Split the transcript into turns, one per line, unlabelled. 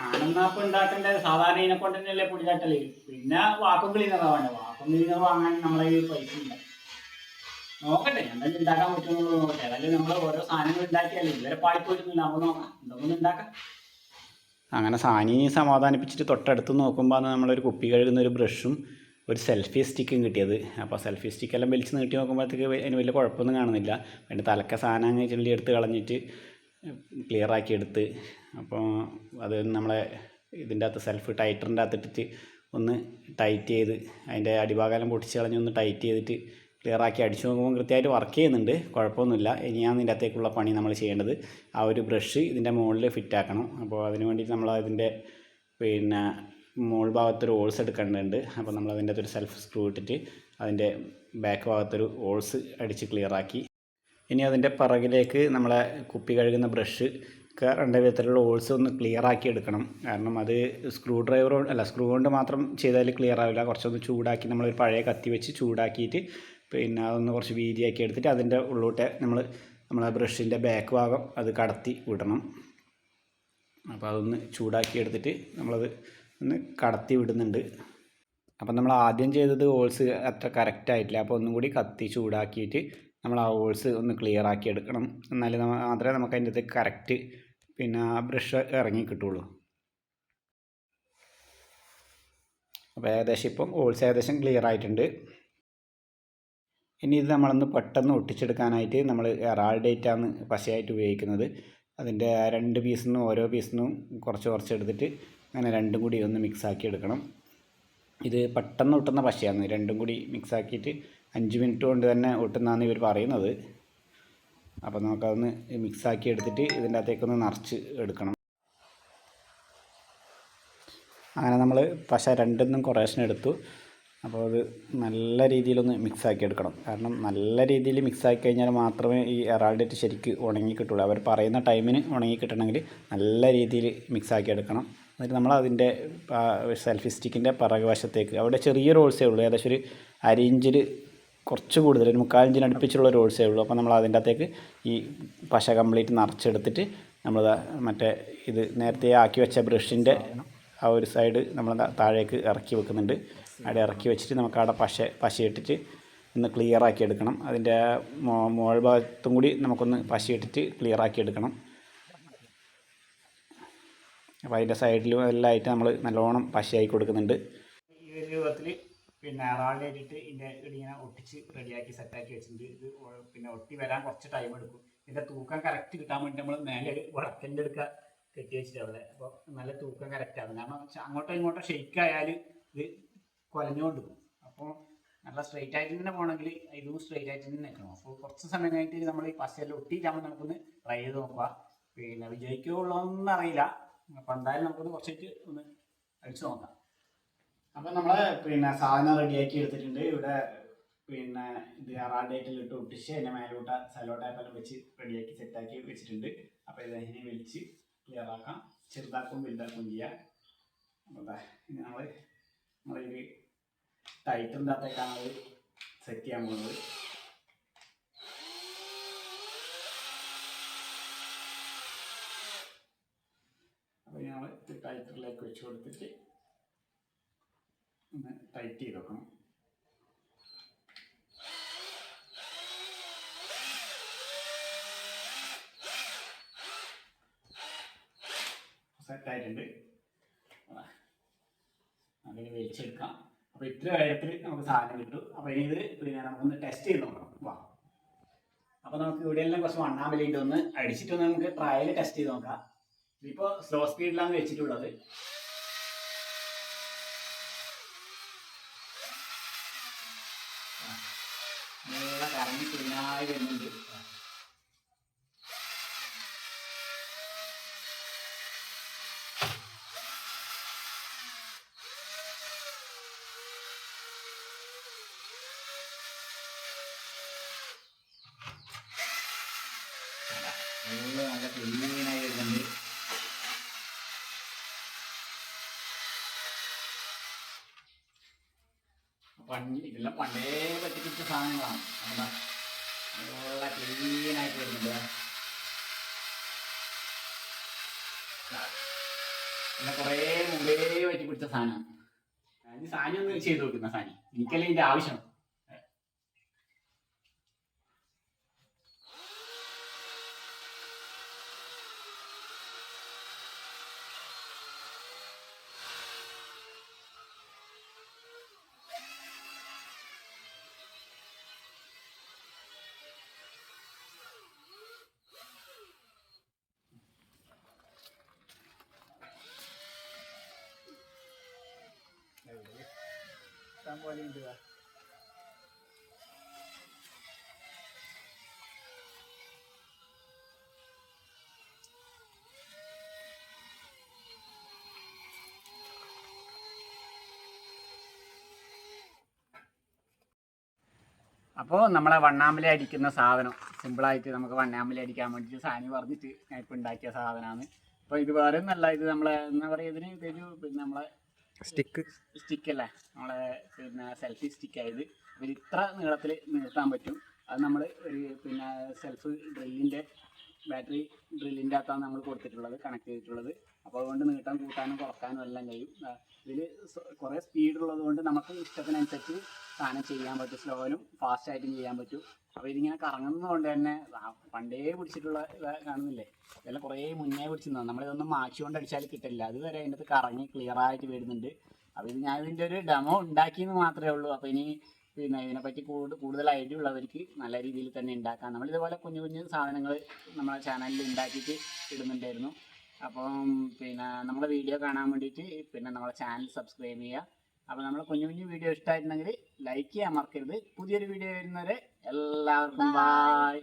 ഞാനെന്നാ ഇപ്പൊ ഉണ്ടാക്കേണ്ടത് സാധാരണ ഇതിനെ കൊണ്ട് തന്നെയല്ലേ പൊടിച്ചാട്ടൽ പിന്നെ വാക്കും ക്ലീനറാ വേണ്ട? വാക്കും ക്ലീനർ വാങ്ങാൻ നമ്മളെ പൈസ ഇല്ല. നോക്കട്ടെ എന്തെങ്കിലും ഉണ്ടാക്കാൻ പറ്റുമെന്നുള്ളത് നോക്കട്ടെ അതല്ലേ നമ്മൾ ഓരോ സാധനങ്ങൾ ഉണ്ടാക്കിയാലേ ഇവരെ പാളിപ്പോയിട്ടൊന്നുമില്ല. നമുക്ക് നോക്കാം എന്തെങ്കിലും ഉണ്ടാക്കാം
അങ്ങനെ സാനിയെ സമാധാനിപ്പിച്ചിട്ട് തൊട്ടടുത്ത് നോക്കുമ്പോൾ നമ്മളൊരു കുപ്പി കഴുകുന്ന ഒരു ബ്രഷും ഒരു സെൽഫി സ്റ്റിക്കും കിട്ടിയത്. അപ്പോൾ സെൽഫി സ്റ്റിക്കെല്ലാം വലിച്ച് നീട്ടി നോക്കുമ്പോഴത്തേക്ക് അതിന് വലിയ കുഴപ്പമൊന്നും കാണുന്നില്ല. അതിന്റെ തലക്ക സാധനം അങ്ങ് ചെല്ലി എടുത്ത് കളഞ്ഞിട്ട് ക്ലിയർ ആക്കി എടുത്ത് അപ്പോൾ അത് നമ്മളെ ഇതിന്റെ അകത്ത് സെൽഫ് ടൈറ്ററിന്റെ അകത്ത് ഇട്ടിട്ട് ഒന്ന് ടൈറ്റ് ചെയ്ത് അതിന്റെ അടിഭാഗം പൊട്ടിച്ച് കളഞ്ഞ് ഒന്ന് ടൈറ്റ് ചെയ്തിട്ട് ക്ലിയർ ആക്കി അടിച്ചു നോക്കുമ്പോൾ കൃത്യമായിട്ട് വർക്ക് ചെയ്യുന്നുണ്ട്. കുഴപ്പമൊന്നുമില്ല. ഇനിയാണ് ഇതിന്റെ അകത്തേക്കുള്ള പണി നമ്മൾ ചെയ്യേണ്ടത്. ആ ഒരു ബ്രഷ് ഇതിന്റെ മുകളിൽ ഫിറ്റ് ആക്കണം. അപ്പോൾ അതിന് വേണ്ടിയിട്ട് നമ്മൾ അതിന്റെ പിന്നെ മോൾ ഭാഗത്തൊരു ഓൾസ് എടുക്കേണ്ടതുണ്ട്. അപ്പോൾ നമ്മൾ അതിന്റെ അകത്തൊരു സെൽഫ് സ്ക്രൂ ഇട്ടിട്ട് അതിന്റെ ബാക്ക് ഭാഗത്തൊരു ഓൾസ് അടിച്ച് ക്ലിയർ ആക്കി ഇനി അതിന്റെ പിറകിലേക്ക് നമ്മളെ കുപ്പി കഴുകുന്ന ബ്രഷ് രണ്ട് വിധത്തിലുള്ള ഹോൾസ് ഒന്ന് ക്ലിയർ ആക്കി എടുക്കണം. കാരണം അത് സ്ക്രൂ ഡ്രൈവർ അല്ല സ്ക്രൂ കൊണ്ട് മാത്രം ചെയ്താൽ ക്ലിയർ ആവില്ല. കുറച്ചൊന്ന് ചൂടാക്കി നമ്മൾ ഒരു പഴയ കത്തി വെച്ച് ചൂടാക്കിയിട്ട് പിന്നെ അതൊന്ന് കുറച്ച് വീതിയാക്കി എടുത്തിട്ട് അതിന്റെ ഉള്ളോട്ടെ നമ്മൾ നമ്മളെ ബ്രഷിന്റെ ബാക്ക് ഭാഗം അത് കടത്തി വിടണം. അപ്പോൾ അതൊന്ന് ചൂടാക്കി എടുത്തിട്ട് നമ്മളത് ഒന്ന് കടത്തി വിടുന്നുണ്ട്. അപ്പം നമ്മൾ ആദ്യം ചെയ്തത് ഹോൾസ് അത്ര കറക്റ്റ് ആയിട്ടില്ല. അപ്പോൾ ഒന്നും കൂടി കത്തി ചൂടാക്കിയിട്ട് നമ്മൾ ആ ഹോൾസ് ഒന്ന് ക്ലിയർ ആക്കി എടുക്കണം. എന്നാലേ മാത്രമേ നമുക്ക് അതിന്റെ അകത്ത് കറക്റ്റ് പിന്നെ ആ ബ്രഷ് ഇറങ്ങി കിട്ടുള്ളൂ. അപ്പോൾ ഏകദേശം ഇപ്പം ഹോൾസ് ഏകദേശം ക്ലിയർ ആയിട്ടുണ്ട്. ഇനി ഇത് നമ്മളൊന്ന് പെട്ടെന്ന് ഒട്ടിച്ചെടുക്കാനായിട്ട് നമ്മൾ എറാൾഡേറ്റാണ് പശയായിട്ട് ഉപയോഗിക്കുന്നത്. അതിന്റെ രണ്ട് പീസിൽ നിന്നും ഓരോ പീസിൽ നിന്നും കുറച്ച് കുറച്ച് എടുത്തിട്ട് അങ്ങനെ രണ്ടും കൂടി ഒന്ന് മിക്സ് ആക്കി എടുക്കണം. ഇത് പെട്ടെന്ന് ഒട്ടുന്ന പശയാണ് രണ്ടും കൂടി മിക്സ് ആക്കിയിട്ട് അഞ്ച് മിനിറ്റ് കൊണ്ട് തന്നെ ഒട്ടുന്നതാണ് ഇവർ പറയുന്നത്. അപ്പോൾ നമുക്കതൊന്ന് മിക്സാക്കി എടുത്തിട്ട് ഇതിന്റെ അകത്തേക്കൊന്ന് നിറച്ച് എടുക്കണം. അങ്ങനെ നമ്മൾ പശ രണ്ടിന്നും കുറേശ്ശെ എടുത്തു. അപ്പോൾ അത് നല്ല രീതിയിലൊന്ന് മിക്സാക്കി എടുക്കണം. കാരണം നല്ല രീതിയിൽ മിക്സാക്കി കഴിഞ്ഞാൽ മാത്രമേ ഈ എറാൾഡേറ്റ് ശരിക്ക് ഉണങ്ങി കിട്ടുള്ളൂ. അവർ പറയുന്ന ടൈമിന് ഉണങ്ങി കിട്ടണമെങ്കിൽ നല്ല രീതിയിൽ മിക്സാക്കി എടുക്കണം. എന്നിട്ട് നമ്മൾ അതിന്റെ സെൽഫി സ്റ്റിക്കിന്റെ പിറകുവശത്തേക്ക് അവിടെ ചെറിയ റോൾസേ ഉള്ളൂ. ഏകദേശം ഒരു അര ഇഞ്ചിൽ കുറച്ച് കൂടുതൽ ഒരു മുക്കാലഞ്ചിന് അടുപ്പിച്ചുള്ള റോൾസേ ഉള്ളൂ. അപ്പോൾ നമ്മൾ അതിന്റെ അകത്തേക്ക് ഈ പശ കംപ്ലീറ്റ് നിറച്ചെടുത്തിട്ട് നമ്മൾ മറ്റേ ഇത് നേരത്തെ ആക്കി വെച്ച ബ്രഷിന്റെ ആ ഒരു സൈഡ് നമ്മൾ താഴേക്ക് ഇറക്കി വെക്കുന്നുണ്ട്. അവിടെ ഇറക്കി വെച്ചിട്ട് നമുക്ക് അവിടെ പശ പശയിട്ടിട്ട് ഒന്ന് ക്ലിയർ ആക്കി എടുക്കണം. അതിന്റെ മുകൾ ഭാഗത്തും കൂടി നമുക്കൊന്ന് പശയിട്ടിട്ട് ക്ലിയർ ആക്കി എടുക്കണം. അപ്പോൾ അതിന്റെ സൈഡിലും എല്ലാം ആയിട്ട് നമ്മൾ നല്ലോണം പശയായി കൊടുക്കുന്നുണ്ട്.
ഈ രൂപത്തിൽ പിന്നെ റാളിലിട്ട് ഇതിന്റെ ഇങ്ങനെ ഒട്ടിച്ച് റെഡിയാക്കി സെറ്റാക്കി വെച്ചിട്ടുണ്ട്. ഇത് പിന്നെ ഒട്ടി വരാൻ കുറച്ച് ടൈം എടുക്കും. ഇതിന്റെ തൂക്കം കറക്റ്റ് കിട്ടാൻ വേണ്ടി നമ്മൾ മേലെ ഒരു വിളക്കിന്റെ എടുക്കുക കെട്ടി വെച്ചിട്ട് അവിടെ അപ്പോൾ നല്ല തൂക്കം കറക്റ്റ് ആവും കാരണം അങ്ങോട്ടോ ഇങ്ങോട്ടോ ഷെയ്ക്ക് ആയാൽ ഇത് കുലഞ്ഞുകൊണ്ട് പോകും. അപ്പോൾ നല്ല സ്ട്രെയിറ്റ് ആയിട്ട് തന്നെ പോകണമെങ്കിൽ ഇതും സ്ട്രെയിറ്റ് ആയിട്ട് തന്നെ നിൽക്കണം. അപ്പോൾ കുറച്ച് സമയം കഴിഞ്ഞിട്ട് നമ്മൾ ഈ പശയെല്ലാം ഒട്ടിയിട്ടാകുമ്പോൾ നമുക്കൊന്ന് ട്രൈ ചെയ്ത് നോക്കുക പിന്നെ വിജയിക്കുള്ളതൊന്നും അറിയില്ല. അപ്പോൾ എന്തായാലും നമുക്കൊന്ന് കുറച്ചിട്ട് ഒന്ന് അടിച്ചു നോക്കാം. അപ്പം നമ്മൾ പിന്നെ സാധനം റെഡിയാക്കി എടുത്തിട്ടുണ്ട്. ഇവിടെ പിന്നെ ഇത് അറാഡേറ്റിലിട്ട് ഒട്ടിച്ച് അതിന്റെ മേലോട്ട് സെലോ ടൈപ്പെല്ലാം വെച്ച് റെഡിയാക്കി സെറ്റാക്കി വെച്ചിട്ടുണ്ട്. അപ്പോൾ ഇത് അതിനെ വലിച്ച് ക്ലിയർ ആക്കാം. ചെറുതാക്കും വലുതാക്കും ചെയ്യാം. നമ്മളെ നമ്മൾ നമ്മളൊരു ടൈറ്ററിന്റെ അകത്തേക്കാണ് അത് സെറ്റ് ചെയ്യാൻ പോകുന്നത്. അപ്പോൾ ഞങ്ങൾ ടൈറ്ററിലേക്ക് വെച്ച് കൊടുത്തിട്ട് ഒന്ന് ടൈറ്റ് ചെയ്ത് വെക്കണം. സെറ്റായിട്ടുണ്ട് അങ്ങനെ വലിച്ചെടുക്കാം അപ്പോൾ ഇത്ര വേഗത്തിൽ നമുക്ക് സാധനം കിട്ടും. അപ്പോൾ ഇനി ഇത് പിന്നെ നമുക്കൊന്ന് ടെസ്റ്റ് ചെയ്ത് നോക്കണം. വാ. അപ്പോൾ നമുക്ക് ഇവിടെ എല്ലാം കുറച്ച് വണ്ണാമ്പലിയിട്ട് ഒന്ന് അടിച്ചിട്ടൊന്ന് നമുക്ക് ട്രയൽ ടെസ്റ്റ് ചെയ്ത് നോക്കാം. ഇപ്പൊ സ്ലോ സ്പീഡിലാണ് വെച്ചിട്ടുള്ളത് നല്ല കറങ്ങി പിന്നായി വരുന്നുണ്ട്. നല്ല ക്ലീനായി വരുന്നുണ്ട്. പണ്ട് ഇതെല്ലാം പണ്ടേ പറ്റിപ്പിച്ച സാധനങ്ങളാണ്. നല്ല ക്ലീനായിട്ട് വരുന്നുണ്ട്.
പിന്നെ കുറേ മുമ്പേ പറ്റിപ്പിടിച്ച സാധനമാണ്. ഞാൻ സാനി ഒന്ന് ചെയ്ത് നോക്കുന്ന സാനി. എനിക്കല്ലേ ഇതിന്റെ ആവശ്യം. ഉണ്ട് അപ്പോൾ നമ്മളെ വണ്ണാമല അടിക്കുന്ന സാധനം. സിമ്പിളായിട്ട് നമുക്ക് വണ്ണാമല അടിക്കാൻ വേണ്ടിയിട്ട് സാനി പറഞ്ഞിട്ട് ഞാൻ ഇപ്പോൾ ഉണ്ടാക്കിയ സാധനമാണ് അപ്പോൾ ഇത് വേറെ ഒന്നല്ല ഇത് നമ്മളെ എന്താ പറയുക ഇതിന് ഇതൊരു പിന്നെ നമ്മളെ
സ്റ്റിക്ക്
സ്റ്റിക്ക് അല്ലേ? നമ്മളെ പിന്നെ സെൽഫി സ്റ്റിക്ക് ആയത്. ഒരു ഇത്ര നീളത്തിൽ നിർത്താൻ പറ്റും. അത് നമ്മൾ ഒരു പിന്നെ സെൽഫ് ഡ്രില്ലിന്റെ ബാറ്ററി ഡ്രില്ലിന്റെ അകത്താണ് നമ്മൾ കൊടുത്തിട്ടുള്ളത് കണക്ട് ചെയ്തിട്ടുള്ളത്. അപ്പോൾ അതുകൊണ്ട് നീട്ടാൻ കൂട്ടാനും കുറക്കാനും എല്ലാം കഴിയും. ഇതിൽ കുറേ സ്പീഡ് ഉള്ളത് കൊണ്ട് നമുക്ക് ഇഷ്ടത്തിനനുസരിച്ച് സാധനം ചെയ്യാൻ പറ്റും. സ്ലോയിലും ഫാസ്റ്റ് ആയിട്ടും ചെയ്യാൻ പറ്റും. അപ്പോൾ ഇതിങ്ങനെ കറങ്ങുന്നതുകൊണ്ട് തന്നെ പണ്ടേ പിടിച്ചിട്ടുള്ള കാണുന്നില്ലേ? ഇതെല്ലാം കുറേ മുന്നേ പിടിച്ചിരുന്നു നമ്മളിതൊന്നും മാച്ചുകൊണ്ട് അടിച്ചാൽ കിട്ടില്ല അതുവരെ അതിന്റെ അകത്ത് കറങ്ങി ക്ലിയർ ആയിട്ട് വരുന്നുണ്ട്. അപ്പോൾ ഇത് ഞാൻ ഇതിന്റെ ഒരു ഡെമോ ഉണ്ടാക്കിയെന്ന് മാത്രമേ ഉള്ളൂ. അപ്പോൾ ഇനി പിന്നെ ഇതിനെപ്പറ്റി കൂടുതൽ കൂടുതൽ ഐഡിയ ഉള്ളവർക്ക് നല്ല രീതിയിൽ തന്നെ ഉണ്ടാക്കാം. നമ്മൾ ഇതുപോലെ കുഞ്ഞു കുഞ്ഞു സാധനങ്ങൾ നമ്മളെ ചാനലിൽ ഉണ്ടാക്കിയിട്ട് ഇടുന്നുണ്ടായിരുന്നു. അപ്പം പിന്നെ നമ്മളെ വീഡിയോ കാണാൻ വേണ്ടിയിട്ട് പിന്നെ നമ്മളെ ചാനൽ സബ്സ്ക്രൈബ് ചെയ്യുക. അപ്പോൾ നമ്മൾ കുഞ്ഞു കുഞ്ഞു വീഡിയോ ഇഷ്ടമായിട്ടുണ്ടെങ്കിൽ ലൈക്ക് ചെയ്യാൻ മറക്കരുത്. പുതിയൊരു വീഡിയോ വരുന്നവരെ എല്ലാവർക്കും ബായ്